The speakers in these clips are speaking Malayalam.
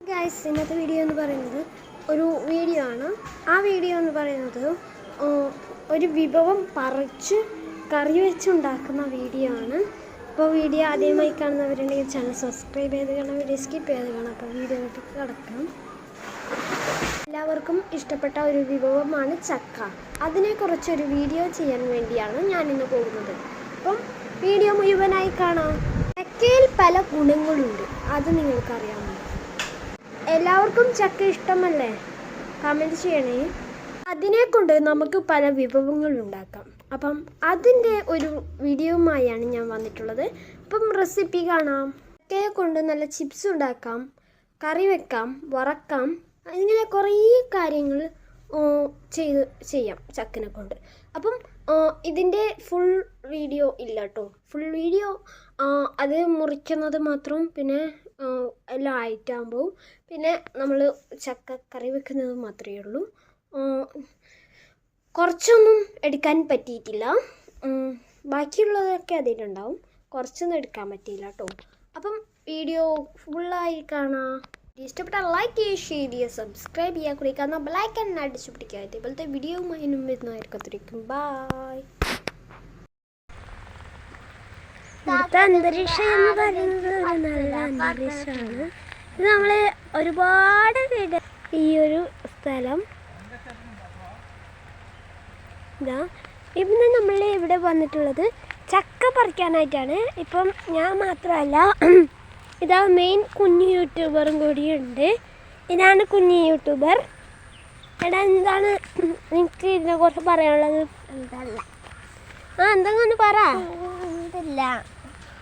ഗായ്സ് ഇന്നത്തെ വീഡിയോ എന്ന് പറയുന്നത് ഒരു വീഡിയോ ആണ്. ആ വീഡിയോ എന്ന് പറയുന്നത് ഒരു വിഭവം പറിച്ച് കറി വെച്ചുണ്ടാക്കുന്ന വീഡിയോ ആണ്. അപ്പോൾ വീഡിയോ ആദ്യമായി കാണുന്നവരുണ്ടെങ്കിൽ ചാനൽ സബ്സ്ക്രൈബ് ചെയ്ത് കാണാം വീഡിയോ സ്കിപ്പ് ചെയ്ത് കാണാം. അപ്പോൾ വീഡിയോയിലേക്ക് കിടക്കാം. എല്ലാവർക്കും ഇഷ്ടപ്പെട്ട ഒരു വിഭവമാണ് ചക്ക. അതിനെക്കുറിച്ചൊരു വീഡിയോ ചെയ്യാൻ വേണ്ടിയാണ് ഞാൻ ഇന്ന് പോകുന്നത്. അപ്പം വീഡിയോ മുഴുവനായി കാണാം. ചക്കയിൽ പല ഗുണങ്ങളുണ്ട്. അത് നിങ്ങൾക്കറിയാമോ? എല്ലാവർക്കും ചക്ക ഇഷ്ടമല്ലേ? കമന്റ് ചെയ്യണേ. അതിനെ കൊണ്ട് നമുക്ക് പല വിഭവങ്ങൾ ഉണ്ടാക്കാം. അപ്പം അതിന്റെ ഒരു വീഡിയോയുമായാണ് ഞാൻ വന്നിട്ടുള്ളത്. അപ്പം റെസിപ്പി കാണാം. ചക്കയെ കൊണ്ട് നല്ല ചിപ്സ് ഉണ്ടാക്കാം കറി വെക്കാം വറക്കാം ഇങ്ങനെ കുറേ കാര്യങ്ങൾ ചെയ്ത് ചെയ്യാം ചക്കനെ കൊണ്ട്. അപ്പം ഇതിന്റെ ഫുൾ വീഡിയോ ഇല്ല കേട്ടോ ഫുൾ വീഡിയോ അത് മുറിക്കുന്നത് മാത്രം പിന്നെ എല്ലാം ആയിട്ടാകുമ്പോൾ പിന്നെ നമ്മൾ ചക്ക കറി വെക്കുന്നത് മാത്രമേ ഉള്ളൂ. കുറച്ചൊന്നും എടുക്കാൻ പറ്റിയിട്ടില്ല. ബാക്കിയുള്ളതൊക്കെ അതിലുണ്ടാവും. കുറച്ചൊന്നും എടുക്കാൻ പറ്റിയില്ല കേട്ടോ. അപ്പം വീഡിയോ ഫുള്ളായി കാണാം. ഇഷ്ടപ്പെട്ട ലൈക്ക് ചെയ്യുക ഷെയർ ചെയ്യുക സബ്സ്ക്രൈബ് ചെയ്യുക. കുടിക്കാവുന്ന നമ്മൾ അടിച്ചു പിടിക്കുക. ഇതേപോലത്തെ വീഡിയോയുമായി വരുന്നതായിരിക്കും ബായ് അന്തരീക്ഷം എന്ന് പറയുന്നത് ഒരു നല്ല അന്തരീക്ഷമാണ്. ഇത് നമ്മൾ ഒരുപാട് വീട് ഈ ഒരു സ്ഥലം ഇതാ. ഇന്ന് നമ്മൾ ഇവിടെ വന്നിട്ടുള്ളത് ചക്ക പറിക്കാനായിട്ടാണ്. ഇപ്പം ഞാൻ മാത്രമല്ല ഇതാ മെയിൻ കുഞ്ഞു യൂട്യൂബറും കൂടിയുണ്ട് ഇതാണ് കുഞ്ഞു യൂട്യൂബർ എടാ എന്താണ് എനിക്ക് ഇതിനെ കുറച്ച് പറയാനുള്ളത്? എന്തല്ല. ആ എന്തെങ്കിലും ഒന്ന് പറ. എന്തല്ല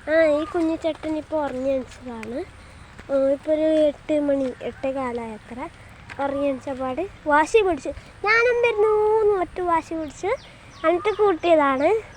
ആ ഈ കുഞ്ഞു ചേട്ടൻ ഇപ്പോൾ ഉറങ്ങി വെച്ചതാണ് ഇപ്പോൾ ഒരു എട്ട് മണി എട്ടേ കാലമായത്ര അണിച്ചപാട് വാശി പിടിച്ച്. ഞാനും വരുന്നു എന്ന് ഒറ്റ വാശി പിടിച്ച്. എന്നിട്ട് കൂട്ടിയതാണ്.